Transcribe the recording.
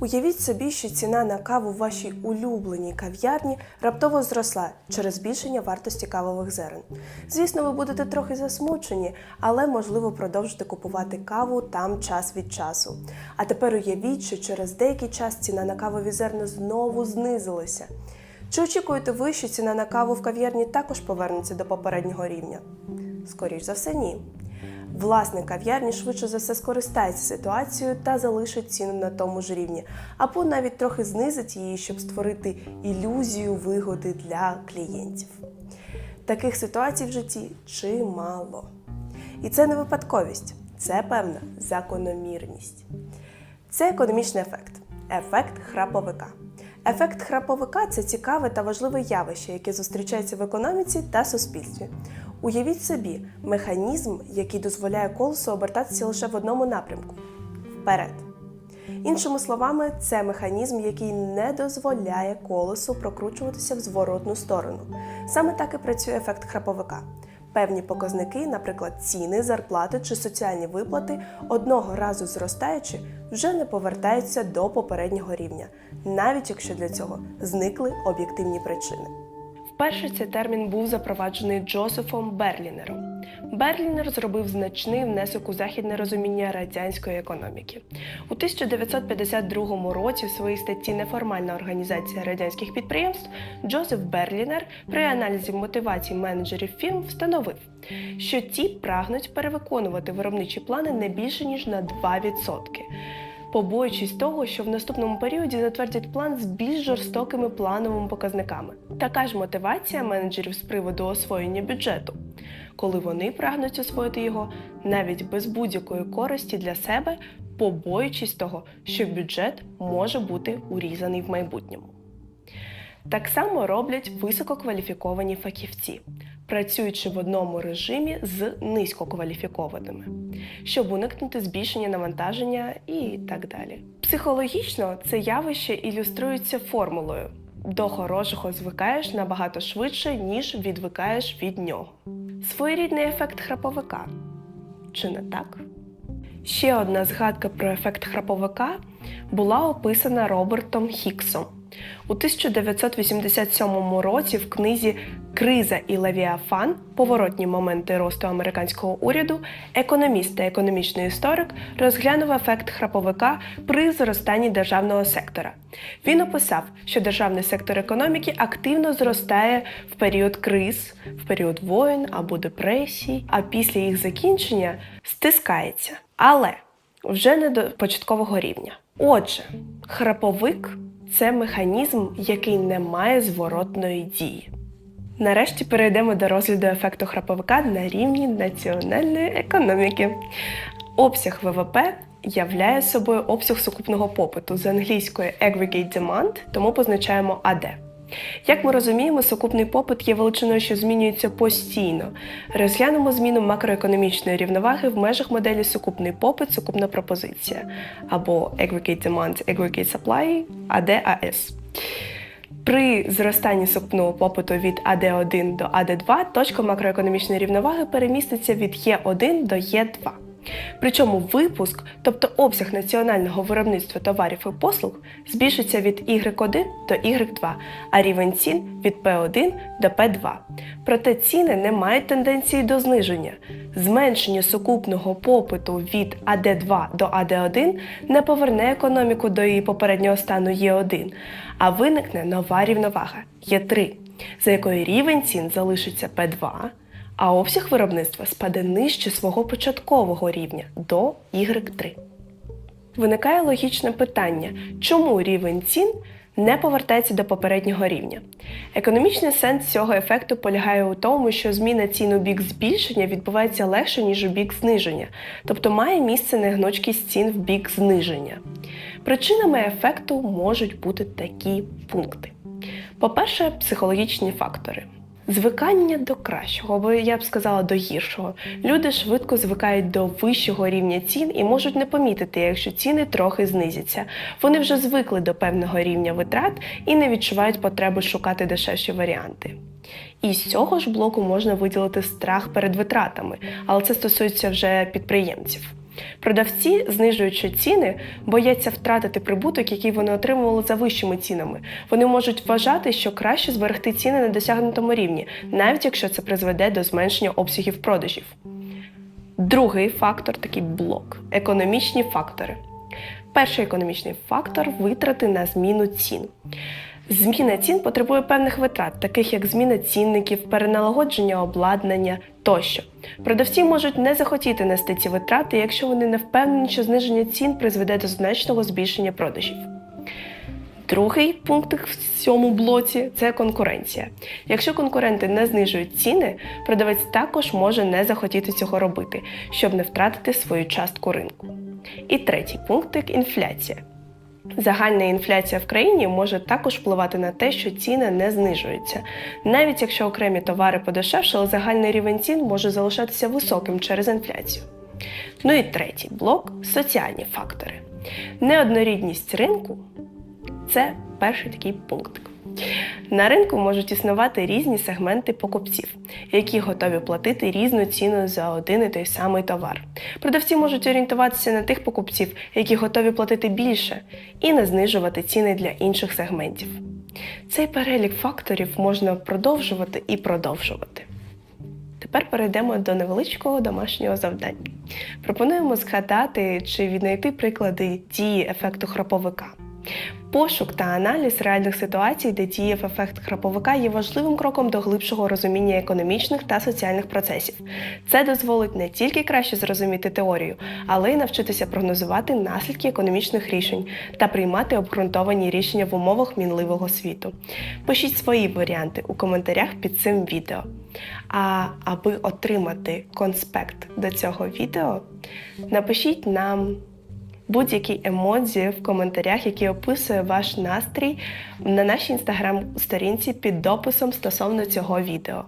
Уявіть собі, що ціна на каву в вашій улюбленій кав'ярні раптово зросла через збільшення вартості кавових зерен. Звісно, ви будете трохи засмучені, але можливо продовжите купувати каву там час від часу. А тепер уявіть, що через деякий час ціна на кавові зерна знову знизилася. Чи очікуєте ви, що ціна на каву в кав'ярні також повернеться до попереднього рівня? Скоріш за все, ні. Власник кав'ярні швидше за все скористається ситуацією та залишить ціну на тому ж рівні, або навіть трохи знизить її, щоб створити ілюзію вигоди для клієнтів. Таких ситуацій в житті чимало. І це не випадковість, це певна закономірність. Це економічний ефект ефект храповика. Ефект храповика це цікаве та важливе явище, яке зустрічається в економіці та суспільстві. Уявіть собі механізм, який дозволяє колесу обертатися лише в одному напрямку вперед. Іншими словами, це механізм, який не дозволяє колесу прокручуватися в зворотну сторону. Саме так і працює ефект храповика. Певні показники, наприклад, ціни, зарплати чи соціальні виплати, одного разу зростаючи, вже не повертаються до попереднього рівня, навіть якщо для цього зникли об'єктивні причини. Вперше цей термін був запроваджений Джозефом Берлінером. Берлінер зробив значний внесок у західне розуміння радянської економіки. У 1952 році в своїй статті Неформальна організація радянських підприємств Джозеф Берлінер при аналізі мотивацій менеджерів фірм встановив, що ті прагнуть перевиконувати виробничі плани не більше ніж на 2% побоюючись того, що в наступному періоді затвердять план з більш жорстокими плановими показниками. Така ж мотивація менеджерів з приводу освоєння бюджету, коли вони прагнуть освоїти його навіть без будь-якої користі для себе, побоюючись того, що бюджет може бути урізаний в майбутньому. Так само роблять висококваліфіковані фахівці, працюючи в одному режимі з низькокваліфікованими, щоб уникнути збільшення навантаження і так далі. Психологічно це явище ілюструється формулою: до хорошого звикаєш набагато швидше, ніж відвикаєш від нього. Своєрідний ефект храповика. Чи не так? Ще одна згадка про ефект храповика була описана Робертом Хіксом. У 1987 році в книзі Криза і Левіафан поворотні моменти росту американського уряду економіст та економічний історик розглянув ефект храповика при зростанні державного сектора. Він описав, що державний сектор економіки активно зростає в період криз, в період воєн або депресій, а після їх закінчення стискається, але вже не до початкового рівня. Отже, храповик це механізм, який не має зворотної дії. Нарешті перейдемо до розгляду ефекту храповика на рівні національної економіки. Обсяг ВВП являє собою обсяг сукупного попиту з англійської aggregate demand, тому позначаємо AD. Як ми розуміємо, сукупний попит є величиною, що змінюється постійно. Розглянемо зміну макроекономічної рівноваги в межах моделі сукупний попит, сукупна пропозиція або aggregate demand, aggregate supply, ADAS. При зростанні сукупного попиту від АД1 до АД2 точка макроекономічної рівноваги переміститься від Е1 до Е2. Причому випуск, тобто обсяг національного виробництва товарів і послуг, збільшиться від Y1 до Y2, а рівень цін від P1 до P2. Проте ціни не мають тенденції до зниження. Зменшення сукупного попиту від АД2 до АД1 не поверне економіку до її попереднього стану Е1, а виникне нова рівновага Е3, за якою рівень цін залишиться P2 а обсяг виробництва спаде нижче свого початкового рівня до Y3. Виникає логічне питання, чому рівень цін не повертається до попереднього рівня. Економічний сенс цього ефекту полягає у тому, що зміна цін у бік збільшення відбувається легше, ніж у бік зниження, тобто має місце негнучкість цін в бік зниження. Причинами ефекту можуть бути такі пункти. По-перше, психологічні фактори. Звикання до кращого, або я б сказала до гіршого. Люди швидко звикають до вищого рівня цін і можуть не помітити, якщо ціни трохи знизяться. Вони вже звикли до певного рівня витрат і не відчувають потреби шукати дешевші варіанти. І з цього ж блоку можна виділити страх перед витратами, але це стосується вже підприємців. Продавці, знижуючи ціни, бояться втратити прибуток, який вони отримували за вищими цінами. Вони можуть вважати, що краще зберегти ціни на досягнутому рівні, навіть якщо це призведе до зменшення обсягів продажів. Другий фактор такий блок економічні фактори. Перший економічний фактор витрати на зміну цін. Зміна цін потребує певних витрат, таких як зміна цінників, переналагодження обладнання тощо. Продавці можуть не захотіти нести ці витрати, якщо вони не впевнені, що зниження цін призведе до значного збільшення продажів. Другий пункт в цьому блоці це конкуренція. Якщо конкуренти не знижують ціни, продавець також може не захотіти цього робити, щоб не втратити свою частку ринку. І третій пунктик інфляція. Загальна інфляція в країні може також впливати на те, що ціни не знижуються. Навіть якщо окремі товари подешевшали, загальний рівень цін може залишатися високим через інфляцію. Ну і третій блок соціальні фактори. Неоднорідність ринку це перший такий пункт. На ринку можуть існувати різні сегменти покупців, які готові платити різну ціну за один і той самий товар. Продавці можуть орієнтуватися на тих покупців, які готові платити більше, і не знижувати ціни для інших сегментів. Цей перелік факторів можна продовжувати і продовжувати. Тепер перейдемо до невеличкого домашнього завдання. Пропонуємо згадати чи віднайти приклади дії ефекту храповика. Пошук та аналіз реальних ситуацій, де діяв ефект храповика, є важливим кроком до глибшого розуміння економічних та соціальних процесів. Це дозволить не тільки краще зрозуміти теорію, але й навчитися прогнозувати наслідки економічних рішень та приймати обґрунтовані рішення в умовах мінливого світу. Пишіть свої варіанти у коментарях під цим відео. А аби отримати конспект до цього відео, напишіть нам будь-які емодзі в коментарях, які описує ваш настрій на нашій інстаграм-сторінці під дописом стосовно цього відео.